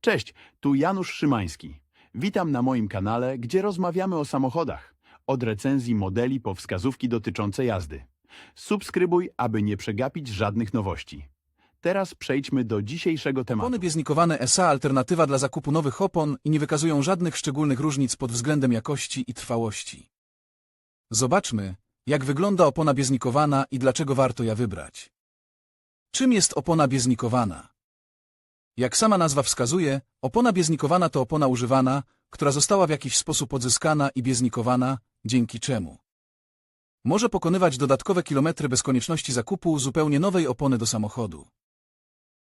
Cześć, tu Janusz Szymański. Witam na moim kanale, gdzie rozmawiamy o samochodach. Od recenzji modeli po wskazówki dotyczące jazdy. Subskrybuj, aby nie przegapić żadnych nowości. Teraz przejdźmy do dzisiejszego tematu. Opony bieznikowane SA alternatywa dla zakupu nowych opon i nie wykazują żadnych szczególnych różnic pod względem jakości i trwałości. Zobaczmy, jak wygląda opona bieznikowana i dlaczego warto ją wybrać. Czym jest opona bieznikowana? Jak sama nazwa wskazuje, opona bieznikowana to opona używana, która została w jakiś sposób odzyskana i bieznikowana, dzięki czemu może pokonywać dodatkowe kilometry bez konieczności zakupu zupełnie nowej opony do samochodu.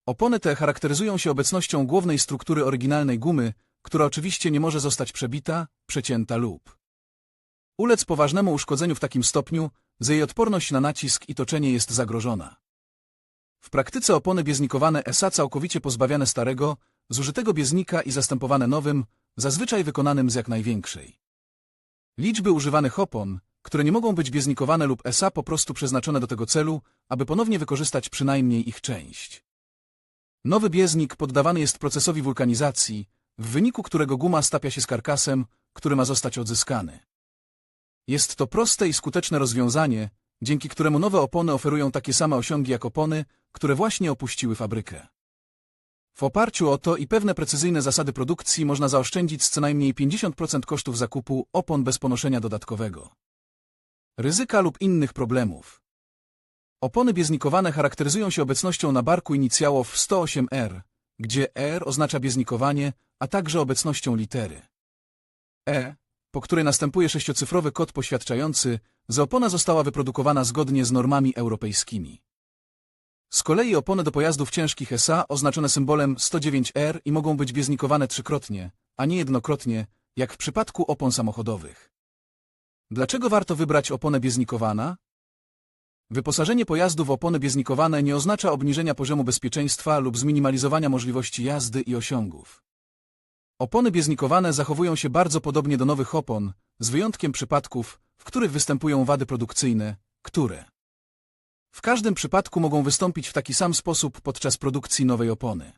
Opony te charakteryzują się obecnością głównej struktury oryginalnej gumy, która oczywiście nie może zostać przebita, przecięta lub ulec poważnemu uszkodzeniu w takim stopniu, że jej odporność na nacisk i toczenie jest zagrożona. W praktyce opony bieznikowane SA całkowicie pozbawiane starego, zużytego bieznika i zastępowane nowym, zazwyczaj wykonanym z jak największej liczby używanych opon, które nie mogą być bieznikowane lub SA po prostu przeznaczone do tego celu, aby ponownie wykorzystać przynajmniej ich część. Nowy bieznik poddawany jest procesowi wulkanizacji, w wyniku którego guma stapia się z karkasem, który ma zostać odzyskany. Jest to proste i skuteczne rozwiązanie, dzięki któremu nowe opony oferują takie same osiągi jak opony, które właśnie opuściły fabrykę. W oparciu o to i pewne precyzyjne zasady produkcji można zaoszczędzić co najmniej 50% kosztów zakupu opon bez ponoszenia dodatkowego ryzyka lub innych problemów. Opony bieznikowane charakteryzują się obecnością na barku inicjałów 108R, gdzie R oznacza bieznikowanie, a także obecnością litery E, po której następuje sześciocyfrowy kod poświadczający, że opona została wyprodukowana zgodnie z normami europejskimi. Z kolei opony do pojazdów ciężkich SA oznaczone symbolem 109R i mogą być bieznikowane trzykrotnie, a nie jednokrotnie, jak w przypadku opon samochodowych. Dlaczego warto wybrać oponę bieznikowana? Wyposażenie pojazdu w opony bieznikowane nie oznacza obniżenia poziomu bezpieczeństwa lub zminimalizowania możliwości jazdy i osiągów. Opony bieznikowane zachowują się bardzo podobnie do nowych opon, z wyjątkiem przypadków, w których występują wady produkcyjne, które w każdym przypadku mogą wystąpić w taki sam sposób podczas produkcji nowej opony.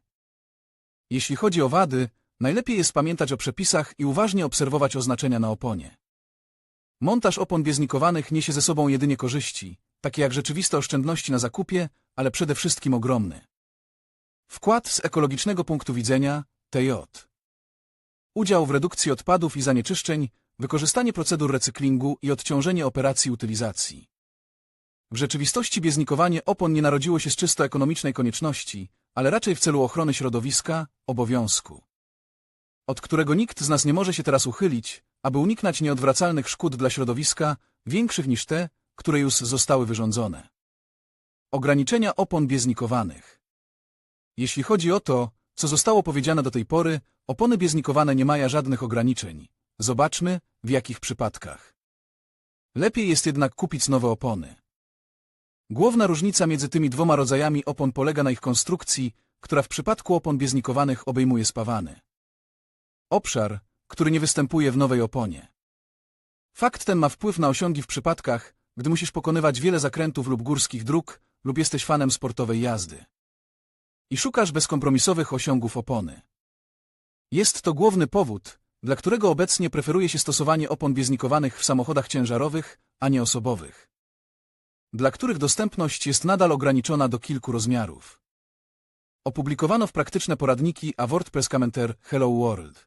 Jeśli chodzi o wady, najlepiej jest pamiętać o przepisach i uważnie obserwować oznaczenia na oponie. Montaż opon bieznikowanych niesie ze sobą jedynie korzyści, takie jak rzeczywiste oszczędności na zakupie, ale przede wszystkim ogromny. Wkład z ekologicznego punktu widzenia TJ. Udział w redukcji odpadów i zanieczyszczeń, wykorzystanie procedur recyklingu i odciążenie operacji utylizacji. W rzeczywistości bieznikowanie opon nie narodziło się z czysto ekonomicznej konieczności, ale raczej w celu ochrony środowiska, obowiązku, od którego nikt z nas nie może się teraz uchylić, aby uniknąć nieodwracalnych szkód dla środowiska, większych niż te, które już zostały wyrządzone. Ograniczenia opon bieznikowanych. Jeśli chodzi o to, co zostało powiedziane do tej pory, opony bieznikowane nie mają żadnych ograniczeń. Zobaczmy, w jakich przypadkach. Lepiej jest jednak kupić nowe opony. Główna różnica między tymi dwoma rodzajami opon polega na ich konstrukcji, która w przypadku opon bieznikowanych obejmuje spawany obszar, który nie występuje w nowej oponie. Fakt ten ma wpływ na osiągi w przypadkach, gdy musisz pokonywać wiele zakrętów lub górskich dróg, lub jesteś fanem sportowej jazdy. I szukasz bezkompromisowych osiągów opony. Jest to główny powód, dla którego obecnie preferuje się stosowanie opon bieznikowanych w samochodach ciężarowych, a nie osobowych. Dla których dostępność jest nadal ograniczona do kilku rozmiarów. Opublikowano w praktyczne poradniki a WordPress Commenter Hello World.